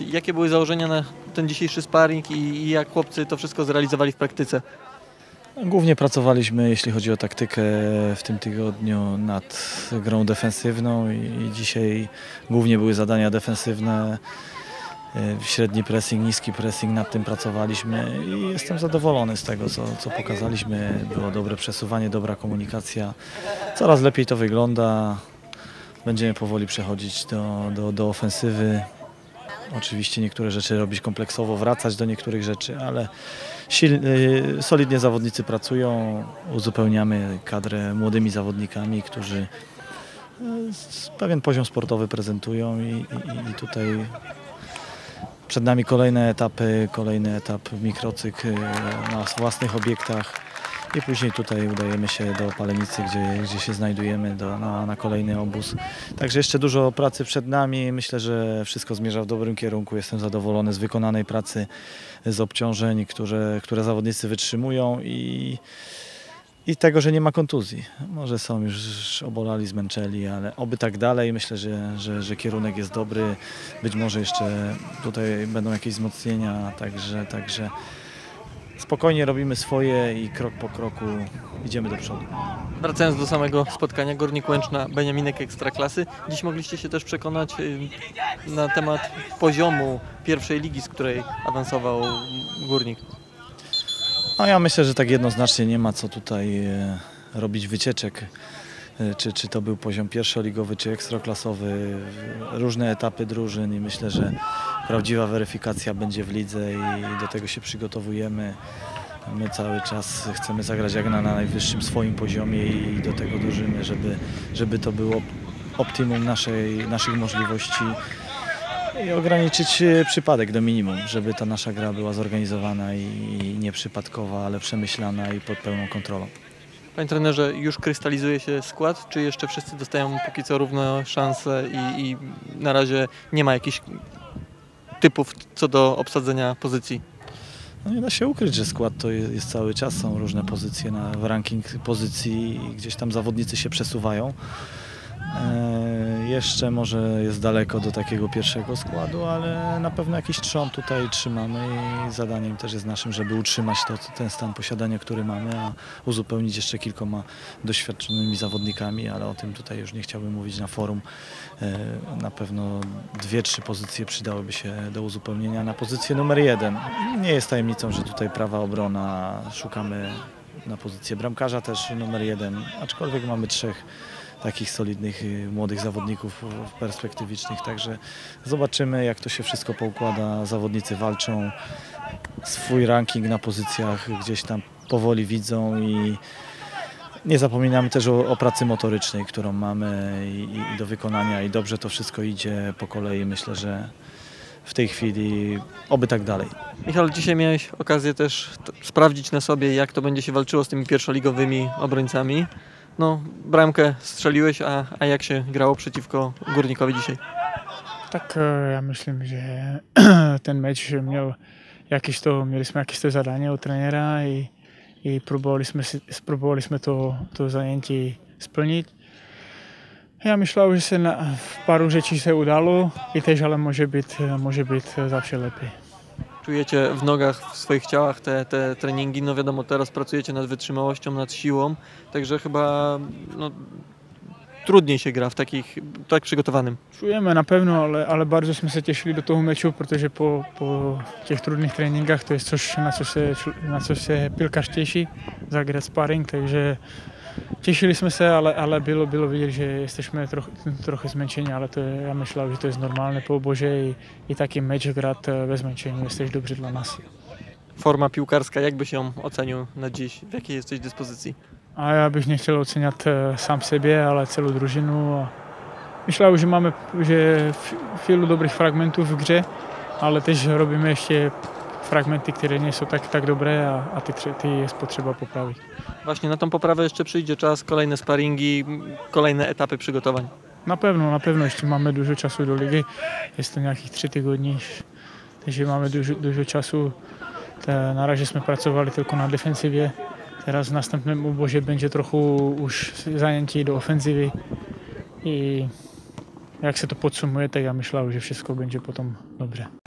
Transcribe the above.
Jakie były założenia na ten dzisiejszy sparring i jak chłopcy to wszystko zrealizowali w praktyce? Głównie pracowaliśmy, jeśli chodzi o taktykę w tym tygodniu nad grą defensywną i dzisiaj głównie były zadania defensywne. E, Średni pressing, niski pressing, nad tym pracowaliśmy i jestem zadowolony z tego, co, co pokazaliśmy. Było dobre przesuwanie, dobra komunikacja. Coraz lepiej to wygląda. Będziemy powoli przechodzić do, do, do ofensywy. Oczywiście niektóre rzeczy robić kompleksowo, wracać do niektórych rzeczy, ale sil, y, solidnie zawodnicy pracują. Uzupełniamy kadrę młodymi zawodnikami, którzy y, pewien poziom sportowy prezentują i, i, i tutaj przed nami kolejne etapy, kolejny etap mikrocykl y, na własnych obiektach i później tutaj udajemy się do Palenicy, gdzie, gdzie się znajdujemy do, na, na kolejny obóz. Także jeszcze dużo pracy przed nami. Myślę, że wszystko zmierza w dobrym kierunku. Jestem zadowolony z wykonanej pracy, z obciążeń, które, które zawodnicy wytrzymują i, i tego, że nie ma kontuzji. Może są już obolali, zmęczeli, ale oby tak dalej. Myślę, że, że, że kierunek jest dobry. Być może jeszcze tutaj będą jakieś wzmocnienia, także, także spokojnie robimy swoje i krok po kroku idziemy do przodu. Wracając do samego spotkania, Górnik Łęczna, Beniaminek Ekstraklasy. Dziś mogliście się też przekonać y, na temat poziomu pierwszej ligi, z której awansował Górnik. No ja myślę, że tak jednoznacznie nie ma co tutaj e, robić wycieczek. E, Czy, czy to był poziom pierwszoligowy, czy ekstraklasowy, różne etapy drużyn i myślę, że prawdziwa weryfikacja będzie w lidze i do tego się przygotowujemy. My cały czas chcemy zagrać jak na, na najwyższym swoim poziomie i do tego dążymy, żeby, żeby to było optimum naszej, naszych możliwości i ograniczyć e, przypadek do minimum, żeby ta nasza gra była zorganizowana i nieprzypadkowa, ale przemyślana i pod pełną kontrolą. Panie trenerze, już krystalizuje się skład, czy jeszcze wszyscy dostają póki co równe szanse i, i na razie nie ma jakichś typów co do obsadzenia pozycji? No nie da się ukryć, że skład to jest, jest cały czas, są różne pozycje na, w ranking pozycji i gdzieś tam zawodnicy się przesuwają. E, jeszcze może jest daleko do takiego pierwszego składu, ale na pewno jakiś trzon tutaj trzymamy i zadaniem też jest naszym, żeby utrzymać to, ten stan posiadania, który mamy, a uzupełnić jeszcze kilkoma doświadczonymi zawodnikami, ale o tym tutaj już nie chciałbym mówić na forum. E, Na pewno dwie, trzy pozycje przydałyby się do uzupełnienia. Na pozycję numer jeden nie jest tajemnicą, że tutaj prawa obrona szukamy na pozycję bramkarza też numer jeden, aczkolwiek mamy trzech takich solidnych, y, młodych zawodników perspektywicznych, także zobaczymy jak to się wszystko poukłada. Zawodnicy walczą, swój ranking na pozycjach gdzieś tam powoli widzą i nie zapominamy też o, o pracy motorycznej, którą mamy i, i do wykonania i dobrze to wszystko idzie po kolei. Myślę, że w tej chwili oby tak dalej. Michał, dzisiaj miałeś okazję też sprawdzić na sobie, jak to będzie się walczyło z tymi pierwszoligowymi obrońcami. No, bramkę strzeliłeś, a, a jak się grało przeciwko Górnikowi dzisiaj? Tak eh, já myslím, že ten meč měl jakýž to, měli jsme to zadání od trenéra i, i probovali jsme, si, jsme to, to zajętí splnit. Já myslel, že se na, paru rzeczy se udalo i też, ale może być, może być zawsze lepiej. Czujecie w nogach, w swoich ciałach te, te treningi? No wiadomo, teraz pracujecie nad wytrzymałością, nad siłą, także chyba no, trudniej się gra w takich, tak przygotowanym. Czujemy na pewno, ale, ale bardzo jsme se do toho meču, protože po, po těch trudných tréninkách to je coś, na co čl- na co se pilkař těší, zagrát sparring, takže těšili jsme se, ale, ale bylo, bylo vidět, že jesteśmy troch, trochę zmęczeni, ale to je, ja myślałem, że to jest normalne po obozie i, i taki mecz grać e, bez zmęczenia jest też dobry dla nas. Forma piłkarska, jak byś ją ocenił na dziś? W jakiej jesteś dyspozycji? A já bych nechtěl ocenit eh, sám sebe, ale celou družinu. A Myślałem, že máme že f- wielu dobrych fragmentów w grze, ale też robimy jeszcze fragmenty, które nie są tak, tak dobre, a, a ty, trze- ty jest potrzeba poprawić. Właśnie na tą poprawę jeszcze przyjdzie czas, kolejne sparingi, kolejne etapy przygotowań. Na pewno, na pewno máme dużo času do ligy, jest to nějakých tři tygodní, takže máme dużo, dużo. Te, na razie jsme pracovali tylko na defensivě, teraz v następném obože będzie trochu už zajętí do ofenzivy i jak se to podsumuje, tak já myslím, že všechno będzie potom dobře.